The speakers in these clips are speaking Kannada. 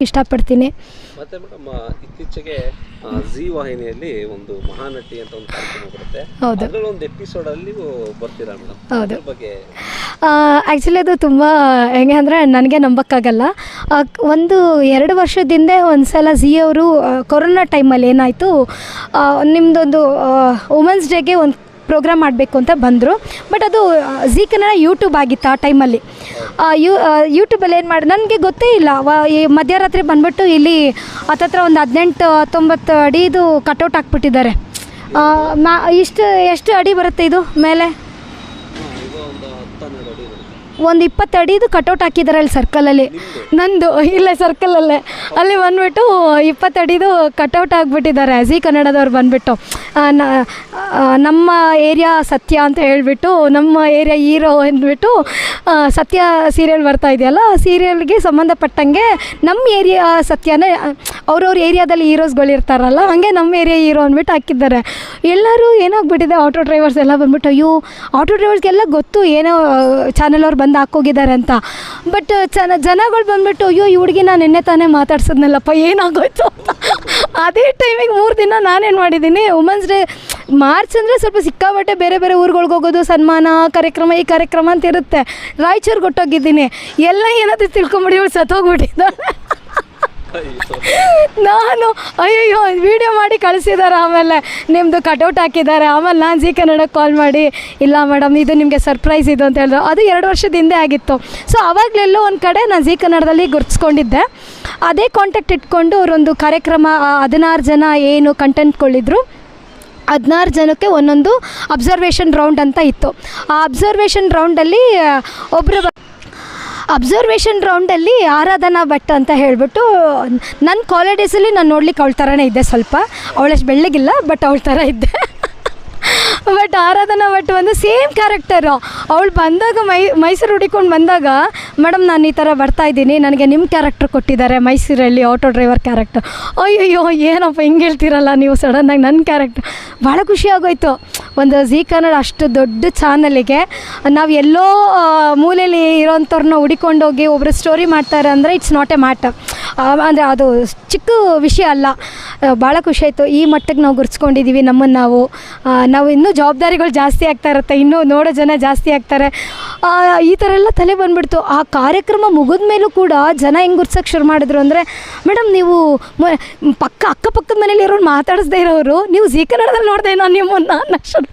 ಇಷ್ಟಪಡ್ತೀನಿ ಮತ್ತೆ ಮೇಡಮ್ ಇತ್ತೀಚೆಗೆ ಜಿ ವಾಹಿನಿಯಲ್ಲಿ ಒಂದು ಮಹಾನಟಿ ಅಂತ ಒಂದು ಕಾರ್ಯಕ್ರಮ ಬರುತ್ತೆ ಹೌದು. ಒಂದು ಎಪಿಸೋಡ್ ಅಲ್ಲಿ ಬರ್ತೀರಾ ಮೇಡಮ್ ಹೌದು. ಅದ್ರ ಬಗ್ಗೆ ಆ್ಯಕ್ಚುಲಿ ಅದು ತುಂಬ ಹೆಂಗೆ ಅಂದರೆ ನನಗೆ ನಂಬಕ್ಕಾಗಲ್ಲ ಒಂದು ಎರಡು ವರ್ಷದಿಂದ ಒಂದು ಸಲ ಜಿ ಅವರು ಕೊರೋನಾ ಟೈಮಲ್ಲಿ ಏನಾಯಿತು ನಿಮ್ಮದೊಂದು ವುಮೆನ್ಸ್ ಡೇಗೆ ಒಂದು ಪ್ರೋಗ್ರಾಮ್ ಮಾಡಬೇಕು ಅಂತ ಬಂದರು. ಬಟ್ ಅದು ಝೀ ಕನ್ನಡ ಯೂಟ್ಯೂಬ್ ಆಗಿತ್ತು ಆ ಟೈಮಲ್ಲಿ ಯೂ ಯೂಟ್ಯೂಬಲ್ಲಿ ಏನು ಮಾಡಿ, ನನಗೆ ಗೊತ್ತೇ ಇಲ್ಲ. ಈ ಮಧ್ಯರಾತ್ರಿ ಬಂದ್ಬಿಟ್ಟು ಇಲ್ಲಿ ಹತ್ತತ್ರ ಒಂದು ಹದಿನೆಂಟು, ಹತ್ತೊಂಬತ್ತು ಅಡಿದು ಕಟೌಟ್ ಹಾಕ್ಬಿಟ್ಟಿದ್ದಾರೆ. ಮಾ, ಇಷ್ಟು, ಎಷ್ಟು ಅಡಿ ಬರುತ್ತೆ ಇದು ಮೇಲೆ ಹಾ, ಈಗ ಒಂದು ಹತ್ತು ಹನ್ನೆರಡು ಅಡಿ ಬರುತ್ತೆ. ಒಂದು ಇಪ್ಪತ್ತು ಅಡಿದು ಕಟೌಟ್ ಹಾಕಿದ್ದಾರೆ ಅಲ್ಲಿ. ಸರ್ಕಲಲ್ಲಿ ನಂದು, ಇಲ್ಲೇ ಸರ್ಕಲಲ್ಲೇ ಅಲ್ಲಿ. ಬಂದ್ಬಿಟ್ಟು ಇಪ್ಪತ್ತು ಅಡಿದು ಕಟೌಟ್ ಆಗಿಬಿಟ್ಟಿದ್ದಾರೆ. ಜಿ ಕನ್ನಡದವ್ರು ಬಂದ್ಬಿಟ್ಟು. ನಮ್ಮ ಏರಿಯಾ ಸತ್ಯ ಅಂತ ಹೇಳಿಬಿಟ್ಟು, ನಮ್ಮ ಏರಿಯಾ ಹೀರೋ ಅಂದ್ಬಿಟ್ಟು ಸತ್ಯ ಸೀರಿಯಲ್ ಬರ್ತಾ ಇದೆಯಲ್ಲ ಸೀರಿಯಲ್ಗೆ ಸಂಬಂಧಪಟ್ಟಂಗೆ ನಮ್ಮ ಏರಿಯಾ ಸತ್ಯನೇ, ಅವ್ರವ್ರ ಏರಿಯಾದಲ್ಲಿ ಹೀರೋಸ್ಗಳಿರ್ತಾರಲ್ಲ ಹಾಗೆ ನಮ್ಮ ಏರಿಯಾ ಹೀರೋ ಅಂದ್ಬಿಟ್ಟು ಹಾಕಿದ್ದಾರೆ. ಎಲ್ಲರೂ ಏನಾಗ್ಬಿಟ್ಟಿದೆ? ಆಟೋ ಡ್ರೈವರ್ಸ್ ಎಲ್ಲ ಬಂದ್ಬಿಟ್ಟು, ಅಯ್ಯೋ ಆಟೋ ಡ್ರೈವರ್ಸ್ಗೆಲ್ಲ ಗೊತ್ತು, ಏನೋ ಚಾನಲ್ ಅವ್ರು ಬಂದು ಹಾಕೋಗಿದ್ದಾರೆ ಅಂತ. ಬಟ್ ಜನ, ಜನಗಳು ಬಂದ್ಬಿಟ್ಟು, ಅಯ್ಯೋ, ಈ ಹುಡುಗಿ ನಾನು ನಿನ್ನೆ ತಾನೇ ಮಾತಾಡ್ಸಿದ್ನಲ್ಲಪ್ಪ, ಏನಾಗೋಯ್ತು ಅದೇ ಟೈಮಿಗೆ ಮೂರು ದಿನ ನಾನೇನು ಮಾಡಿದ್ದೀನಿ ವುಮೆನ್ಸ್ ಡೇ ಮಾರ್ಚ್ ಅಂದರೆ ಸ್ವಲ್ಪ ಸಿಕ್ಕಾಬಟ್ಟೆ ಬೇರೆ ಬೇರೆ ಊರುಗಳ್ಗೆ ಹೋಗೋದು, ಸನ್ಮಾನ, ಕಾರ್ಯಕ್ರಮ, ಈ ಕಾರ್ಯಕ್ರಮ ಅಂತ ಇರುತ್ತೆ ರಾಯಚೂರಿಗೆ ಹೊಟ್ಟೋಗಿದ್ದೀನಿ ಎಲ್ಲ ಏನಾದರೂ ತಿಳ್ಕೊಂಬಿಡಿ ಸತ್ತೋಗ್ಬಿಟ್ಟಿದ್ದ. ನಾನು, ಅಯ್ಯಯ್ಯೋ ವಿಡಿಯೋ ಮಾಡಿ ಕಳಿಸಿದ್ದಾರೆ ಆಮೇಲೆ. ನಿಮ್ಮದು ಕಟೌಟ್ ಹಾಕಿದ್ದಾರೆ. ಆಮೇಲೆ ನಾನು ಜಿ ಕನ್ನಡಕ್ಕೆ ಕಾಲ್ ಮಾಡಿ, ಇಲ್ಲ ಮೇಡಮ್ ಇದು ನಿಮಗೆ ಸರ್ಪ್ರೈಸ್ ಇದು ಅಂತ ಹೇಳಿದ್ರು. ಅದು ಎರಡು ವರ್ಷದ ಹಿಂದೆ ಆಗಿತ್ತು. ಸೊ ಆವಾಗಲೆಲ್ಲೋ ಒಂದು ಕಡೆ ನಾನು ಜಿ ಕನ್ನಡದಲ್ಲಿ ಗುರ್ತಿಸ್ಕೊಂಡಿದ್ದೆ. ಅದೇ ಕಾಂಟ್ಯಾಕ್ಟ್ ಇಟ್ಕೊಂಡು ಅವರೊಂದು ಕಾರ್ಯಕ್ರಮ ಹದಿನಾರು ಜನ ಏನು ಕಂಟೆಂಟ್ಗಳಿದ್ರು ಹದಿನಾರು ಜನಕ್ಕೆ ಒಂದೊಂದು ಅಬ್ಸರ್ವೇಷನ್ ರೌಂಡ್ ಅಂತ ಇತ್ತು. ಆ ಅಬ್ಸರ್ವೇಷನ್ ರೌಂಡಲ್ಲಿ ಒಬ್ಬರು ಅಬ್ಸರ್ವೇಷನ್ ರೌಂಡಲ್ಲಿ ಆರಾಧನಾ ಭಟ್ ಅಂತ ಹೇಳಿಬಿಟ್ಟು ನನ್ನ ಕಾಲೇಜ್ ಡೇಸಲ್ಲಿ ನಾನು ನೋಡ್ಲಿಕ್ಕೆ ಅವಳ ಥರನೇ ಇದ್ದೆ ಸ್ವಲ್ಪ. ಅವಳಷ್ಟು ಬೆಳ್ಳಗಿಲ್ಲ ಬಟ್ ಅವಳ ಥರ ಇದ್ದೆ. ಬಟ್ ಆರಾಧನಾ ಭಟ್ ಒಂದು ಸೇಮ್ ಕ್ಯಾರೆಕ್ಟರು ಅವಳು ಬಂದಾಗ ಮೈ, ಮೈಸೂರು ಹುಡಿಕೊಂಡು ಬಂದಾಗ ಮೇಡಮ್ ನಾನು ಈ ಥರ ಬರ್ತಾ ಇದ್ದೀನಿ. ನನಗೆ ನಿಮ್ಮ ಕ್ಯಾರೆಕ್ಟರ್ ಕೊಟ್ಟಿದ್ದಾರೆ. ಮೈಸೂರಲ್ಲಿ ಆಟೋ ಡ್ರೈವರ್ ಕ್ಯಾರೆಕ್ಟರ್ ಅಯ್ಯಯ್ಯೋ, ಏನಪ್ಪ ಹಿಂಗೆ ಹೇಳ್ತೀರಲ್ಲ ನೀವು ಸಡನ್ನಾಗಿ ನನ್ನ ಕ್ಯಾರೆಕ್ಟರ್ ಭಾಳ ಖುಷಿ ಆಗೋಯ್ತು. ಒಂದು ಝೀ ಕನ್ನಡ ಅಷ್ಟು ದೊಡ್ಡ ಚಾನಲಿಗೆ ನಾವು ಎಲ್ಲೋ ಮೂಲೆಯಲ್ಲಿ ಇರೋಂಥವ್ರನ್ನ ಹುಡಿಕೊಂಡೋಗಿ ಒಬ್ಬರು ಸ್ಟೋರಿ ಮಾಡ್ತಾರೆ ಅಂದರೆ ಇಟ್ಸ್ ನಾಟ್ ಎ ಮ್ಯಾಟರ್ ಅಂದರೆ ಅದು ಚಿಕ್ಕ ವಿಷಯ ಅಲ್ಲ. ಭಾಳ ಖುಷಿ ಆಯಿತು. ಈ ಮಟ್ಟಕ್ಕೆ ನಾವು ಗುರ್ಸ್ಕೊಂಡಿದ್ದೀವಿ ನಮ್ಮನ್ನು ನಾವು. ನಾವು ಇನ್ನೂ ಜವಾಬ್ದಾರಿಗಳು ಜಾಸ್ತಿ ಆಗ್ತಾ ಇರುತ್ತೆ. ಇನ್ನೂ ನೋಡೋ ಜನ ಜಾಸ್ತಿ ಆಗ್ತಾರೆ. ಈ ಥರ ಎಲ್ಲ ತಲೆ ಬಂದುಬಿಡ್ತು. ಆ ಕಾರ್ಯಕ್ರಮ ಮುಗಿದ ಮೇಲೂ ಕೂಡ ಜನ ಹೆಂಗೆ ಗುರ್ಸೋಕ್ಕೆ ಶುರು ಮಾಡಿದ್ರು ಅಂದರೆ ಮೇಡಮ್ ನೀವು ಪಕ್ಕ, ಅಕ್ಕಪಕ್ಕದ ಮನೇಲಿ ಇರೋರು ಮಾತಾಡಿಸ್ದೇ ಇರೋರು. ನೀವು ಜೀ ಕನ್ನಡದಲ್ಲಿ ನೋಡಿದೆ ನಾನು ನಿಮ್ಮನ್ನು ಅನ್ನೋಕ್ಕೆ ಶುರು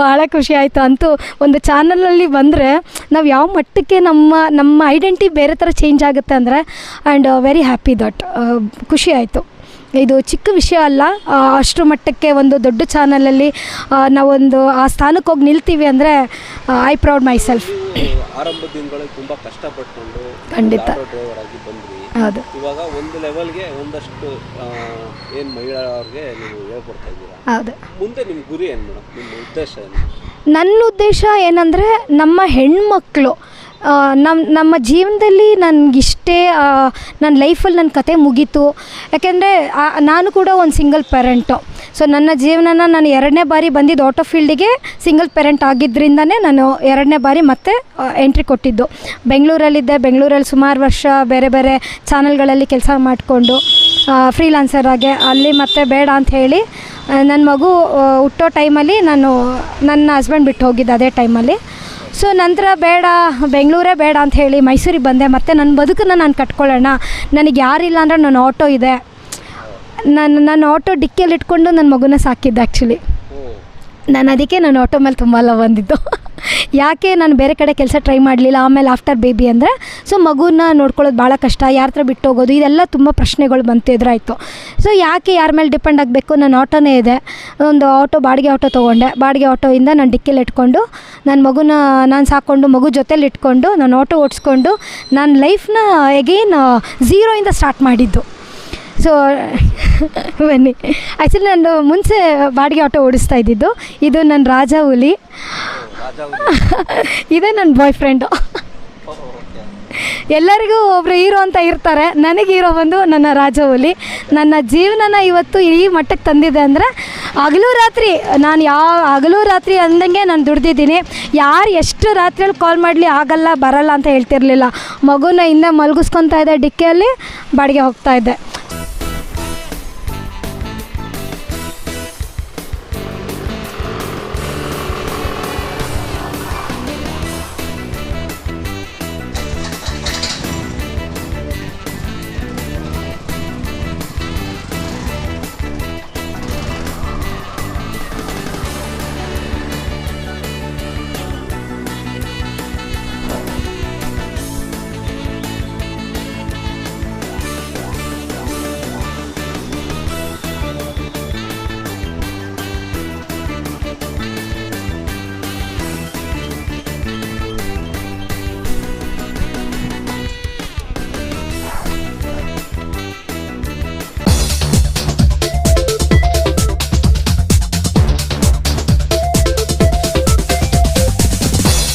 ಭಾಳ ಖುಷಿ ಆಯಿತು. ಅಂತೂ ಒಂದು ಚಾನಲಲ್ಲಿ ಬಂದರೆ ನಾವು ಯಾವ ಮಟ್ಟಕ್ಕೆ ನಮ್ಮ ನಮ್ಮ ಐಡೆಂಟಿ ಬೇರೆ ಥರ ಚೇಂಜ್ ಆಗುತ್ತೆ ಅಂದರೆ ಆ್ಯಂಡ್ ವೆರಿ ಹ್ಯಾಪಿ ದಟ್ ಖುಷಿ ಆಯಿತು. ಇದು ಚಿಕ್ಕ ವಿಷಯ ಅಲ್ಲ. ಅಷ್ಟರ ಅಷ್ಟು ಮಟ್ಟಕ್ಕೆ ಒಂದು ದೊಡ್ಡ ಚಾನಲಲ್ಲಿ ನಾವೊಂದು ಆ ಸ್ಥಾನಕ್ಕೆ ಹೋಗಿ ನಿಲ್ತೀವಿ ಅಂದರೆ ಐ ಪ್ರೌಡ್ ಮೈ ಸೆಲ್ಫ್ ತುಂಬಾ ಕಷ್ಟಪಟ್ಕೊಂಡು ಖಂಡಿತ. ಹೌದು. ಇವಾಗ ಒಂದು ಲೆವೆಲ್ಗೆ ಒಂದಷ್ಟು ಆ, ಏನ್ ಮಹಿಳೆಯರಿಗೆ ನೀವು ಹೇಳ್ಕೊಡ್ತಾ ಇದ್ದೀರಾ? ಹೌದು. ಮುಂದೆ ನಿಮ್ ಗುರಿ ಏನು ಮೇಡಮ್? ನಿಮ್ಮ ಉದ್ದೇಶ ಏನು? ನನ್ನ ಉದ್ದೇಶ ಏನಂದರೆ ನಮ್ಮ ಹೆಣ್ಮಕ್ಳು ನಮ್ಮ ನಮ್ಮ ಜೀವನದಲ್ಲಿ ನನಗಿಷ್ಟೇ ನನ್ನ ಲೈಫಲ್ಲಿ ನನ್ನ ಕತೆ ಮುಗೀತು. ಯಾಕೆಂದರೆ ನಾನು ಕೂಡ ಒಂದು ಸಿಂಗಲ್ ಪೇರೆಂಟು ಸೊ ನನ್ನ ಜೀವನನ ನಾನು ಎರಡನೇ ಬಾರಿ ಬಂದಿದ್ದು ಆಟೋ ಫೀಲ್ಡಿಗೆ ಸಿಂಗಲ್ ಪೇರೆಂಟ್ ಆಗಿದ್ದರಿಂದನೇ ನಾನು ಎರಡನೇ ಬಾರಿ ಮತ್ತೆ ಎಂಟ್ರಿ ಕೊಟ್ಟಿದ್ದು. ಬೆಂಗಳೂರಲ್ಲಿದ್ದೆ, ಬೆಂಗಳೂರಲ್ಲಿ ಸುಮಾರು ವರ್ಷ ಬೇರೆ ಬೇರೆ ಚಾನಲ್ಗಳಲ್ಲಿ ಕೆಲಸ ಮಾಡಿಕೊಂಡು ಫ್ರೀಲಾನ್ಸರ್ ಆಗಿ. ಅಲ್ಲಿ ಮತ್ತೆ ಬೇಡ ಅಂತ ಹೇಳಿ ನನ್ನ ಮಗು ಹುಟ್ಟೋ ಟೈಮಲ್ಲಿ ನಾನು ನನ್ನ ಹಸ್ಬೆಂಡ್ ಬಿಟ್ಟು ಹೋಗಿದ್ದೆ ಅದೇ ಟೈಮಲ್ಲಿ ಸೊ ನಂತರ ಬೇಡ ಬೆಂಗಳೂರೇ ಬೇಡ ಅಂತ ಹೇಳಿ ಮೈಸೂರಿಗೆ ಬಂದೆ. ಮತ್ತು ನನ್ನ ಬದುಕನ್ನು ನಾನು ಕಟ್ಕೊಳ್ಳೋಣ. ನನಗೆ ಯಾರಿಲ್ಲ ಅಂದರೆ ನನ್ನ ಆಟೋ ಇದೆ. ನಾನು ನನ್ನ ಆಟೋ ಡಿಕ್ಕಿಯಲ್ಲಿ ಇಟ್ಕೊಂಡು ನನ್ನ ಮಗುನ ಸಾಕಿದ್ದೆ ಆ್ಯಕ್ಚುಲಿ ನಾನು ಅದಕ್ಕೆ ನನ್ನ ಆಟೋ ಮೇಲೆ ತುಂಬ ಲವ್ ಬಂದಿದ್ದು ಯಾಕೆ ನಾನು ಬೇರೆ ಕಡೆ ಕೆಲಸ ಟ್ರೈ ಮಾಡಲಿಲ್ಲ, ಆಮೇಲೆ ಆಫ್ಟರ್ ಬೇಬಿ ಅಂದರೆ? ಸೊ ಮಗುನ ನೋಡ್ಕೊಳ್ಳೋದು ಭಾಳ ಕಷ್ಟ. ಯಾರ ಹತ್ರ ಬಿಟ್ಟು ಹೋಗೋದು? ಇದೆಲ್ಲ ತುಂಬ ಪ್ರಶ್ನೆಗಳು ಬಂತು ಎದುರಾಯಿತು. ಸೊ ಯಾಕೆ ಯಾರ ಮೇಲೆ ಡಿಪೆಂಡ್ ಆಗಬೇಕು? ನಾನು ಆಟೋನೇ ಇದೆ. ಒಂದು ಆಟೋ, ಬಾಡಿಗೆ ಆಟೋ ತೊಗೊಂಡೆ. ಬಾಡಿಗೆ ಆಟೋಯಿಂದ ನಾನು ಡಿಕ್ಕಿಲಿ ಇಟ್ಕೊಂಡು ನನ್ನ ಮಗುನ, ನಾನು ಸಾಕೊಂಡು, ಮಗು ಜೊತೇಲಿ ಇಟ್ಕೊಂಡು, ನಾನು ಆಟೋ ಓಡಿಸ್ಕೊಂಡು ನನ್ನ ಲೈಫ್ನ ಎಗೇನ್ ಝೀರೋಯಿಂದ ಸ್ಟಾರ್ಟ್ ಮಾಡಿದ್ದು. ಸೊ ಬನ್ನಿ. ಆ್ಯಕ್ಚುಲಿ ನಾನು ಮುಂಚೆ ಬಾಡಿಗೆ ಆಟೋ ಓಡಿಸ್ತಾ ಇದ್ದಿದ್ದು. ಇದು ನನ್ನ ರಾಜ ಹುಲಿ. ಇದೇ ನನ್ನ ಬಾಯ್ ಫ್ರೆಂಡು ಎಲ್ಲರಿಗೂ ಒಬ್ರು ಹೀರೋ ಅಂತ ಇರ್ತಾರೆ. ನನಗೆ ಹೀರೋ ಬಂದು ನನ್ನ ರಾಜವಲಿ. ನನ್ನ ಜೀವನನ ಇವತ್ತು ಈ ಮಟ್ಟಕ್ಕೆ ತಂದಿದೆ ಅಂದರೆ ಹಗಲು ರಾತ್ರಿ. ನಾನು ಯಾವ ಹಗಲು ರಾತ್ರಿ ಅಂದಂಗೆ ನಾನು ದುಡ್ದಿದ್ದೀನಿ. ಯಾರು ಎಷ್ಟು ರಾತ್ರಿಯಲ್ಲಿ ಕಾಲ್ ಮಾಡಲಿ ಆಗಲ್ಲ, ಬರಲ್ಲ ಅಂತ ಹೇಳ್ತಿರ್ಲಿಲ್ಲ. ಮಗುನ ಹಿಂದೆ ಮಲಗಿಸ್ಕೊತಾ ಇದ್ದೆ ಡಿಕ್ಕಿಯಲ್ಲಿ ಬಾಡಿಗೆ ಹೋಗ್ತಾ ಇದ್ದೆ